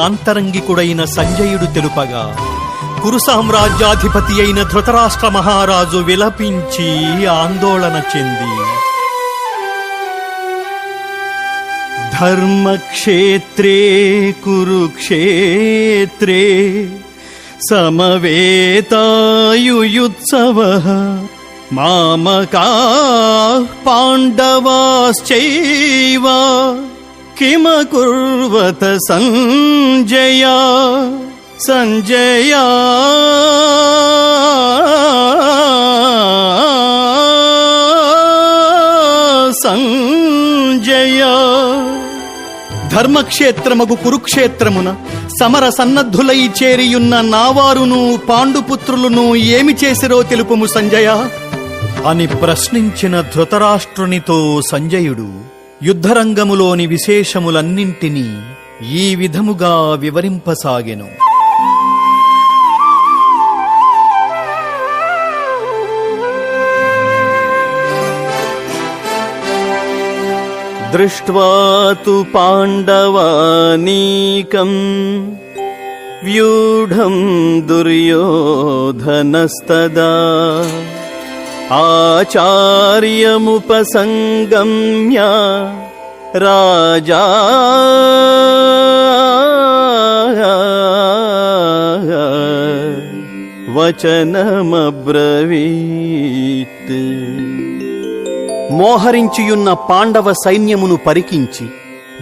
అంతరంగికుడైన సంజయుడు తెలుపగా కురు సామ్రాజ్యాధిపతి అయిన ధృతరాష్ట్ర మహారాజు విలపించి ఆందోళన చెంది. ధర్మక్షేత్రే కురుక్షేత్రే సమవేతాయుయుత్సవ మామకా పాండవాశ్చైవ. కిమకుర్వత సంజయ సంజయ. సంజయ. ధర్మక్షేత్రమగు కురుక్షేత్రమున సమర సన్నద్ధులై చేరియున్న నావారును పాండుపుత్రులను ఏమి చేసిరో తెలుపుము సంజయ. అని ప్రశ్నించిన ధృతరాష్ట్రునితో సంజయుడు యుద్ధరంగములోని విశేషములన్నింటినీ ఈ విధముగా వివరింపసాగెను. దృష్ట్వాతు పాండవానీకం వ్యూఢం దుర్యోధనస్తదా. ఆచార్యముపసంగమ్య రాజా. వచనమబ్రవీత్. మోహరించియున్న పాండవ సైన్యమును పరికించి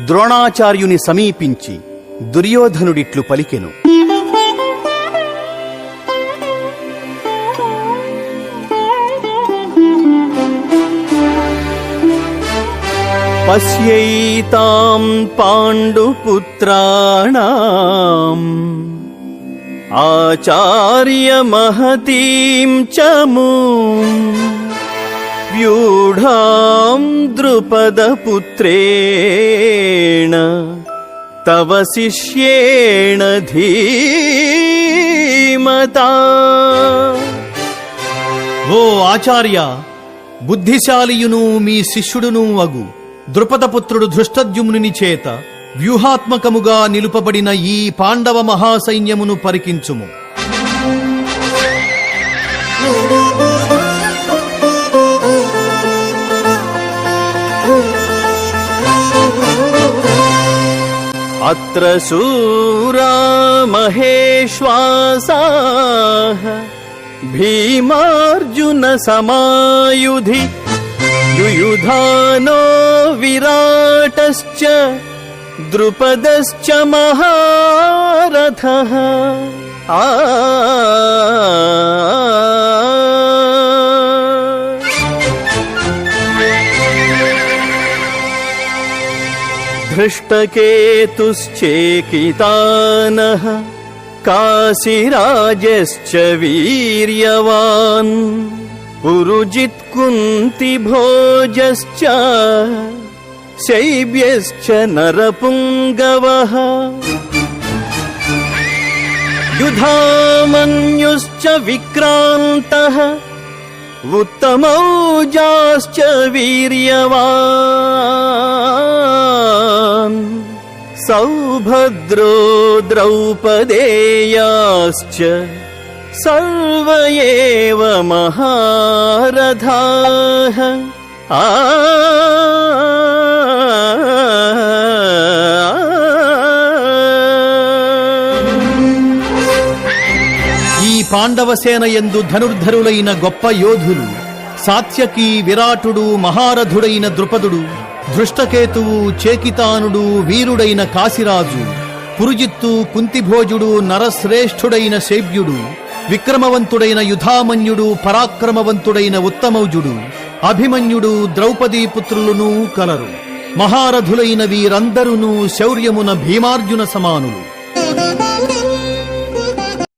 ద్రోణాచార్యుని సమీపించి దుర్యోధనుడిట్లు పలికెను. పశ్యైతాం పాండుపుత్రాణాం ఆచార్య మహతీం చమూం వ్యూఢాం ద్రుపదపుత్రేణ తవ శిష్యేణ ధీమతా ఓ ఆచార్య బుద్ధిశాలియును మీ శిష్యుడును అగు. ద్రుపదపుత్రుడు ధృష్టద్యుమ్నుని చేత వ్యూహాత్మకముగా నిలుపబడిన ఈ పాండవ మహాసైన్యమును పరికించుము. అత్ర శూరా మహేశ్వాసా భీమార్జున సమాయుధి युयुधानो विराटश्च द्रुपदश्च महारथः आ धृष्टकेतुश्चेकितानः काशिराजश्च वीर्यवान् पुरुजित्कुन्तिभोजश्च शैब्यश्च नरपुङ्गवः युधामन्युश्च विक्रान्तः उत्तमौजाश्च वीर्यवान् सौभद्रो द्रौपदेयाश्च सर्व एव महारथाः आ ఈ పాండవ సేన ఎందు ధనుర్ధరులైన గొప్ప యోధులు సాత్యకి విరాటుడు మహారథుడైన ద్రుపదుడు దృష్టకేతువు చేకితానుడు వీరుడైన కాశిరాజు పురుజిత్తు కుంతిభోజుడు నరశ్రేష్ఠుడైన శైబ్యుడు విక్రమవంతుడైన యుధామన్యుడు పరాక్రమవంతుడైన ఉత్తమౌజుడు. అభిమన్యుడు ద్రౌపదీ పుత్రులను కలరు. మహారథులైన వీరందరును శౌర్యమున భీమార్జున సమానులు.